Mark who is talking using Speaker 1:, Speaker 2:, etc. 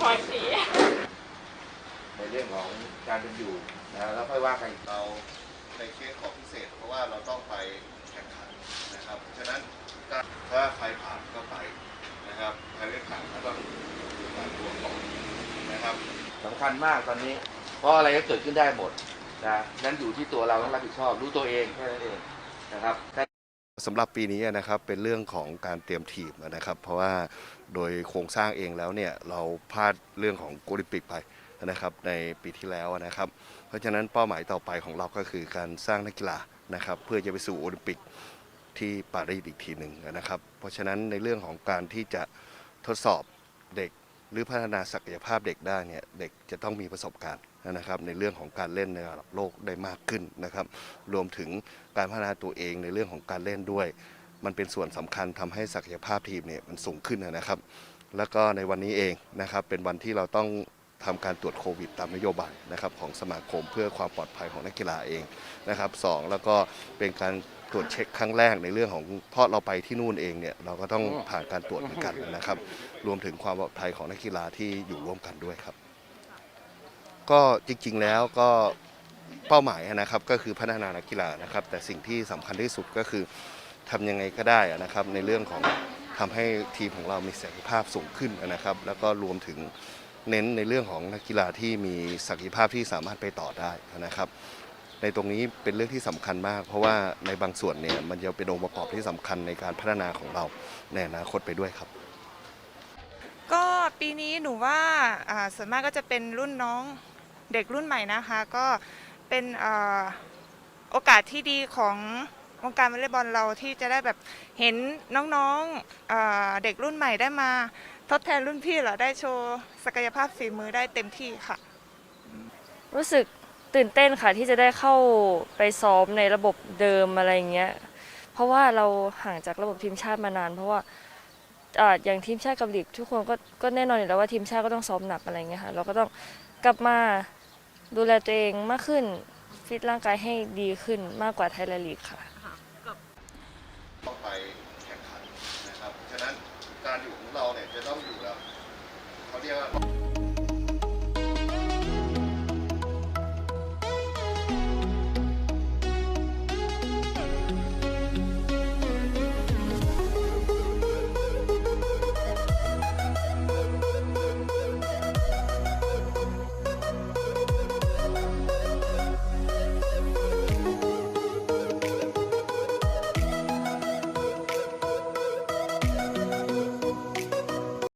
Speaker 1: นี้ทำไมชิวจังอะมีถอยสี
Speaker 2: ในเรื่องของการเป็นอยู่นะแล้วค่อยว่ากัน
Speaker 3: เราในเคสของพิเศษ เพราะว่าเราต้องไปแข่งขันนะครับฉะนั้นถ้าใครผ่านก็ไปนะครับใครไม่ผ่านก็ต้องผ่านตัวก่อนนะครับ
Speaker 2: สำคัญมากตอนนี้ เพราะอะไรก็เกิดขึ้นได้หมดนะนั้นอยู่ที่ตัวเราต้องรับผิดชอบ รู้ตัวเองแค่นั้นเองนะครับ
Speaker 3: สำหรับปีนี้นะครับเป็นเรื่องของการเตรียมทีมนะครับ เพราะว่าโดยโครงสร้างเองแล้วเนี่ยเราพลาดเรื่องของโอลิมปิกไปนะครับในปีที่แล้วนะครับ เพราะฉะนั้นเป้าหมายต่อไปของเราก็คือการสร้างนักกีฬานะครับ เพื่อจะไปสู่โอลิมปิกที่ปารีสอีกทีหนึ่งนะครับ เพราะฉะนั้นในเรื่องของการที่จะทดสอบเด็กหรือพัฒนาศักยภาพเด็กได้เนี่ยเด็กจะต้องมีประสบการณ์ นะครับในเรื่องของการเล่นในระดับโลกได้มากขึ้นนะครับ รวมถึงการพัฒนาตัวเองในเรื่องของการเล่นด้วย มันเป็นส่วนสำคัญทำให้ศักยภาพทีมเนี่ยมันสูงขึ้นนะครับ แล้วก็ในวันนี้เองนะครับเป็นวันที่เราต้องทำการตรวจโควิดตามนโยบายนะครับของสมาคมเพื่อความปลอดภัยของนักกีฬาเองนะครับสองแล้วก็เป็นการตรวจเช็คครั้งแรกในเรื่องของเพราะเราไปที่นู่นเองเนี่ยเราก็ต้องผ่านการตรวจเหมือนกันนะครับ รวมถึงความปลอดภัยของนักกีฬาที่อยู่ร่วมกันด้วยครับ ก็จริงๆแล้วก็เป้าหมายนะครับก็คือพัฒนานักกีฬานะครับ แต่สิ่งที่สำคัญที่สุดก็คือทำยังไงก็ได้นะครับ ในเรื่องของทำให้ทีมของเรามีศักยภาพสูงขึ้นนะครับ แล้วก็รวมถึงเน้นในเรื่องของนักกีฬาที่มีศักยภาพที่สามารถไปต่อได้นะครับ ในตรงนี้เป็นเรื่องที่สำคัญมาก เพราะว่าในบางส่วนเนี่ยมันจะเป็นองค์ประกอบที่สำคัญในการพัฒนาของเราในอนาคตไปด้วยครับ
Speaker 1: ก็ปีนี้หนูว่าอ่าส่วนมากก็จะเป็นรุ่นน้อง เด็กรุ่นใหม่นะคะ ก็เป็นโอกาสที่ดีของวงการวอลเลย์บอลเราที่จะได้แบบเห็นน้องๆอ่าเด็กรุ่นใหม่ได้มาทดแทนรุ่นพี่เหรอได้โชว์ศักยภาพฝีมือได้เต็มที่ค่ะ
Speaker 4: รู้สึกตื่นเต้นค่ะที่จะได้เข้าไปซ้อมในระบบเดิมอะไรอย่างเงี้ยเพราะว่าเราห่างจากระบบทีมชาติมานาน เพราะว่าอ่าอย่างทีมชาติกับลีกทุกคนก็ก็แน่นอนอยู่แล้วว่าทีมชาติก็ต้องซ้อมหนักอะไรเงี้ยค่ะเราก็ต้องกลับมา ดูแลตัวเองมากขึ้น ฟิตร่างกายให้ดีขึ้นมากกว่าไทยแลนด์ลีกค่ะ
Speaker 3: ต้องไปแข่งขันนะครับ ฉะนั้นการอยู่ของเราเนี่ยจะต้องอยู่แล้วเขาเรียกว่า